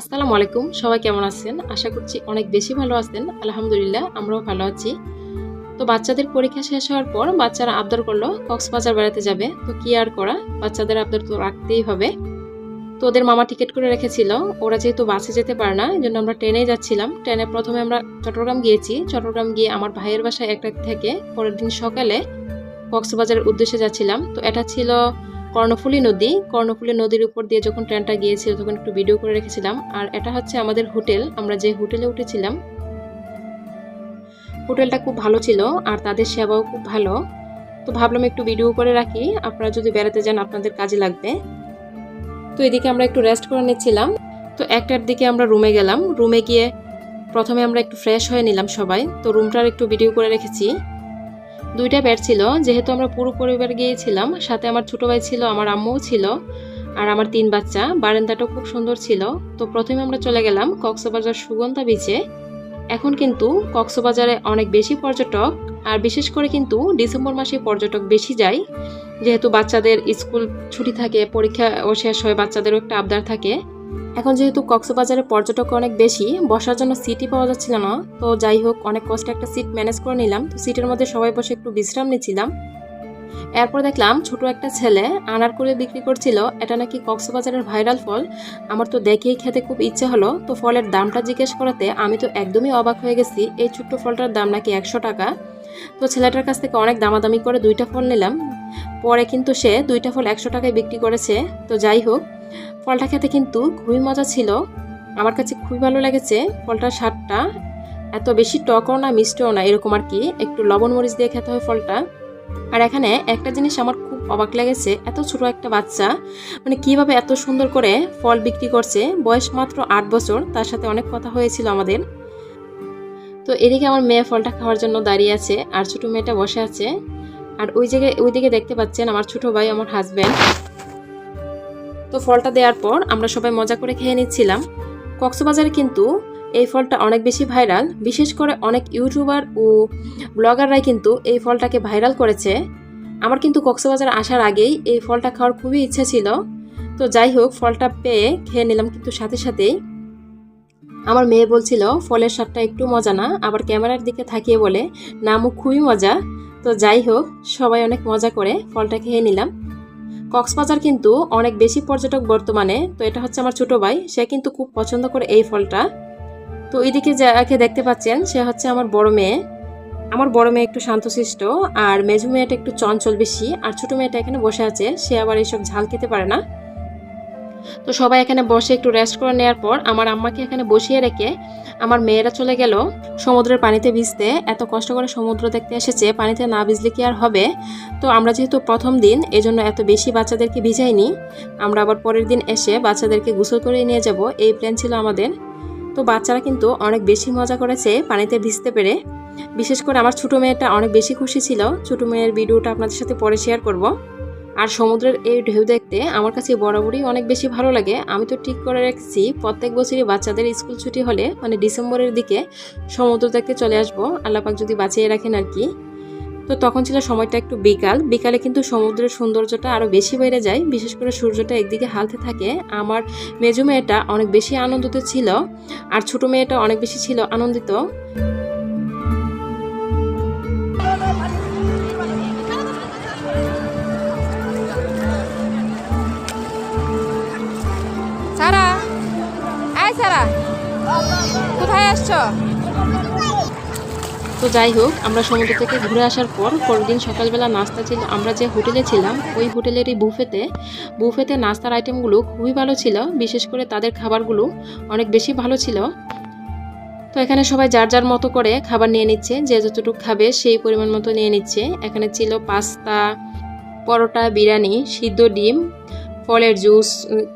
আসসালামু আলাইকুম, সবাই কেমন আছেন? আশা করছি অনেক বেশি ভালো আছেন। আলহামদুলিল্লাহ, আমরাও ভালো আছি। তো বাচ্চাদের পরীক্ষা শেষ হওয়ার পর বাচ্চারা আবদার করল, কক্সবাজার বেড়াতে যাবে। তো কি আর করা? বাচ্চাদের আবদার তো রাখতেই হবে। তো ওদের মামা টিকিট করে রেখেছিল। ওরা যেহেতু বাসে যেতে পারে না, এই জন্য আমরা ট্রেনেই যাচ্ছিলাম। ট্রেনে প্রথমে আমরা চট্টগ্রাম গিয়েছি। চট্টগ্রাম গিয়ে আমার ভাইয়ের বাসায় একটা থেকে পরের দিন সকালে কক্সবাজারের উদ্দেশ্যে যাচ্ছিলাম। তো এটা ছিল কর্ণফুলী নদী। কর্ণফুলী নদীর উপর দিয়ে যখন ট্রেনটা গিয়েছিল, তখন একটু ভিডিও করে রেখেছিলাম। আর এটা হচ্ছে আমাদের হোটেল। আমরা যে হোটেলে উঠেছিলাম, হোটেলটা খুব ভালো ছিল আর তাদের সেবাও খুব ভালো। তো ভাবলাম একটু ভিডিও করে রাখি। আপনারা যদি বেড়াতে যান, আপনাদের কাজে লাগবে। তো এদিকে আমরা একটু রেস্ট করে নিচ্ছিলাম। তো একটার দিকে আমরা রুমে গেলাম। রুমে গিয়ে প্রথমে আমরা একটু ফ্রেশ হয়ে নিলাম সবাই। তো রুমটার একটু ভিডিও করে রেখেছি। দুইটা বেড ছিল, যেহেতু আমরা পুরো পরিবার গিয়েছিলাম, সাথে আমার ছোট ভাই ছিল, আমার আম্মুও ছিল, আর আমার তিন বাচ্চা। বারান্দাটাও খুব সুন্দর ছিল। তো প্রথমে আমরা চলে গেলাম কক্সবাজার সুগন্ধা বিচে এখন কিন্তু কক্সবাজারে অনেক বেশি পর্যটক, আর বিশেষ করে কিন্তু ডিসেম্বর মাসে পর্যটক বেশি যায়। যেহেতু বাচ্চাদের স্কুল ছুটি থাকে, পরীক্ষা ও শেষ হয়, বাচ্চাদেরও একটা আবদার থাকে। এখন যেহেতু কক্সবাজারে পর্যটক অনেক বেশি, বসার জন্য সিটই পাওয়া যাচ্ছিল না। তো যাই হোক, অনেক কষ্টে একটা সিট ম্যানেজ করে নিলাম। তো সিটের মধ্যে সবাই বসে একটু বিশ্রাম নিচ্ছিলাম। এরপর দেখলাম ছোট একটা ছেলে আনার করে বিক্রি করছিল। এটা নাকি কক্সবাজারের ভাইরাল ফল। আমার তো দেখেই খেতে খুব ইচ্ছে হলো। তো ফলের দামটা জিজ্ঞেস করাতে আমি তো একদমই অবাক হয়ে গেছি। এই ছোট্ট ফলটার দাম নাকি একশো টাকা। তো ছেলেটার কাছ থেকে অনেক দামাদামি করে দুইটা ফল নিলাম। পরে কিন্তু সে দুইটা ফল একশো টাকায় বিক্রি করেছে। তো যাই হোক ফলটা খেতে কিন্তু খুবই মজা ছিল। আমার কাছে খুবই ভালো লেগেছে ফলটার স্বাদটা। এত বেশি টকও না, মিষ্টিও না, এরকম আর কি। একটু লবণ মরিচ দিয়ে খেতে হয় ফলটা। আর এখানে একটা জিনিস আমার খুব অবাক লেগেছে, এত ছোট একটা বাচ্চা মানে কীভাবে এত সুন্দর করে ফল বিক্রি করছে। বয়স মাত্র আট বছর, তার সাথে অনেক কথা হয়েছিল আমাদের। তো এদিকে আমার মেয়ে ফলটা খাওয়ার জন্য দাঁড়িয়ে আছে, আর ছোট মেয়েটা বসে আছে। আর ওই জায়গায় ওইদিকে দেখতে পাচ্ছেন আমার ছোট ভাই, আমার হাজব্যান্ড তো ফলটা দেওয়ার পর আমরা সবাই মজা করে খেয়ে নিচ্ছিলাম। কক্সবাজারে কিন্তু এই ফলটা অনেক বেশি ভাইরাল, বিশেষ করে অনেক ইউটিউবার ও ব্লগাররাই কিন্তু এই ফলটাকে ভাইরাল করেছে। আমার কিন্তু কক্সবাজার আসার আগেই এই ফলটা খাওয়ার খুবই ইচ্ছা ছিল। তো যাই হোক, ফলটা পেয়ে খেয়ে নিলাম কিন্তু সাথে সাথেই। আমার মেয়ে বলছিল, ফলের স্বাদটা একটু মজা না, আবার ক্যামেরার দিকে থাকিয়ে বলে নামও খুবই মজা। তো যাই হোক, সবাই অনেক মজা করে ফলটা খেয়ে নিলাম। কক্সবাজার কিন্তু অনেক বেশি পর্যটক বর্তমানে, তো এটা হচ্ছে আমার ছোট ভাই, সে কিন্তু খুব পছন্দ করে এই ফলটা। তো এইদিকে যাকে দেখতে পাচ্ছেন, সে হচ্ছে আমার বড় মেয়ে। আমার বড় মেয়ে একটু শান্তশিষ্ট, আর মেঝু মেয়েটা একটু চঞ্চল বেশি, আর ছোট মেয়েটা এখানে বসে আছে, সে আবার এইসব ঝাল খেতে পারে না। তো সবাই এখানে বসে একটু রেস্ট করে নেওয়ার পর আমার আম্মাকে এখানে বসিয়ে রেখে আমার মেয়েরা চলে গেল সমুদ্রের পানিতে ভিজতে। এত কষ্ট করে সমুদ্র দেখতে এসেছে, পানিতে না ভিজলে কি আর হবে? তো আমরা যেহেতু প্রথম দিন, এজন্য এত বেশি বাচ্চাদেরকে ভিজাইনি। আমরা আবার পরের দিন এসে বাচ্চাদেরকে গোসল করে নিয়ে যাব। এই প্ল্যান ছিল আমাদের। তো বাচ্চারা কিন্তু অনেক বেশি মজা করেছে পানিতে ভিজতে পেরে। বিশেষ করে আমার ছোটো মেয়েটা অনেক বেশি খুশি ছিল। ছোটো মেয়ের ভিডিওটা আপনাদের সাথে পরে শেয়ার করব। আর সমুদ্রের এই ঢেউ দেখতে আমার কাছে বরাবরই অনেক বেশি ভালো লাগে। আমি তো ঠিক করে রাখছি, প্রত্যেক বছরই বাচ্চাদের স্কুল ছুটি হলে মানে ডিসেম্বরের দিকে সমুদ্র দেখতে চলে আসব। আল্লাপাক যদি বাঁচিয়ে রাখেন আর কি। তো তখন ছিল সময়টা একটু বিকাল। বিকালে কিন্তু সমুদ্রের সৌন্দর্যটা আরও বেশি বেড়ে যায়, বিশেষ করে সূর্যটা একদিকে হালতে থাকে। আমার মেজু মেয়েটা অনেক বেশি আনন্দিত ছিল, আর ছোট মেয়েটা অনেক বেশি ছিল আনন্দিত। তো যাই হোক, আমরা সমুদ্র থেকে ঘুরে আসার পর পরের দিন সকালবেলা নাস্তা ছিল, আমরা যে হোটেলে ছিলাম, ওই হোটেলেরই বুফেতে। বুফেতে নাস্তার আইটেমগুলো খুবই ভালো ছিল, বিশেষ করে তাদের খাবারগুলো অনেক বেশি ভালো ছিল। তো এখানে সবাই যার যার মতো করে খাবার নিয়ে নিচ্ছে, যে যতটুকু খাবে সেই পরিমাণ মতো নিয়ে নিচ্ছে। এখানে ছিল পাস্তা, পরোটা, বিরিয়ানি, সিদ্ধ ডিম, ফলের জুস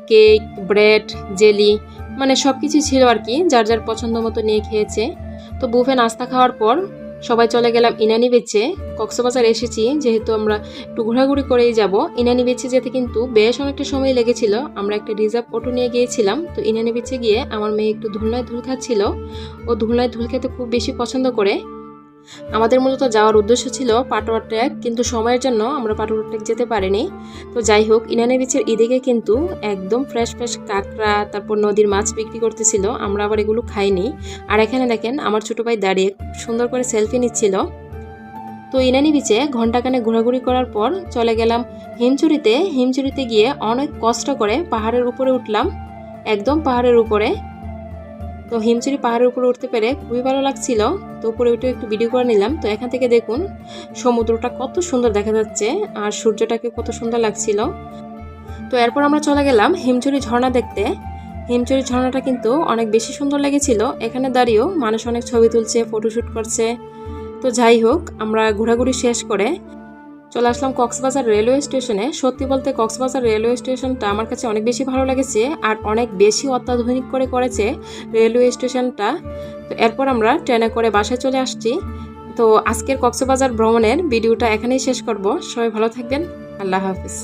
কেক, ব্রেড, জেলি মানে সব কিছু ছিল আর কি, যার যার পছন্দ মতো নিয়ে খেয়েছে। তো বুফে নাস্তা খাওয়ার পর সবাই চলে গেলাম ইনানি বেচে। কক্সবাজার এসেছি, যেহেতু আমরা একটু ঘোরাঘুরি করেই যাব। ইনানি বেচে যেতে কিন্তু বেশ অনেকটা সময় লেগেছিল। আমরা একটা রিজার্ভ অটো নিয়ে গিয়েছিলাম। তো ইনানি বেচে গিয়ে আমার মেয়ে একটু ধুলনায় ধুল খাচ্ছিল। ও ধুলনায় ধুল খেতে খুব বেশি পছন্দ করে। আমাদের মূলত যাওয়ার উদ্দেশ্য ছিল পাটোয়ার ট্র্যাক, কিন্তু সময়ের জন্য আমরা পাটোয়ার ট্র্যাক যেতে পারিনি। তো যাই হোক ইনানি বিচের এদিকে কিন্তু একদম ফ্রেশ ফ্রেশ কাঁকড়া, তারপর নদীর মাছ বিক্রি করতেছিল, আমরা আবার এগুলো খাইনি। আর এখানে দেখেন, আমার ছোটো ভাই দাঁড়িয়ে সুন্দর করে সেলফি নিচ্ছিল। তো ইনানি বিচে ঘন্টাখানে ঘোরাঘুরি করার পর চলে গেলাম হিমচুরিতে হিমচুরিতে গিয়ে অনেক কষ্ট করে পাহাড়ের উপরে উঠলাম। একদম পাহাড়ের উপরে। তো হিমচুরি পাহাড়ের উপরে উঠতে পেরে খুবই ভালো লাগছিল। তো উপরে উঠে একটু ভিডিও করে নিলাম। তো এখান থেকে দেখুন, সমুদ্রটা কত সুন্দর দেখা যাচ্ছে আর সূর্যটাকে কত সুন্দর লাগছিল। তো এরপর আমরা চলে গেলাম হিমচুরি ঝর্ণা দেখতে। হিমচুরি ঝর্ণাটা কিন্তু অনেক বেশি সুন্দর লেগেছিল। এখানে দাঁড়িয়েও মানুষ অনেক ছবি তুলছে ফটোশ্যুট করছে। তো যাই হোক, আমরা ঘোরাঘুরি শেষ করে চলে আসলাম কক্সবাজার রেলওয়ে স্টেশনে। সত্যি বলতে কক্সবাজার রেলওয়ে স্টেশনটা আমার কাছে অনেক বেশি ভালো লেগেছে আর অনেক বেশি অত্যাধুনিক করে করেছে রেলওয়ে স্টেশনটা। তো এরপর আমরা ট্রেনে করে বাসায় চলে আসছি। তো আজকের কক্সবাজার ভ্রমণের ভিডিওটা এখানেই শেষ করব। সবাই ভালো থাকবেন। আল্লাহ হাফিজ।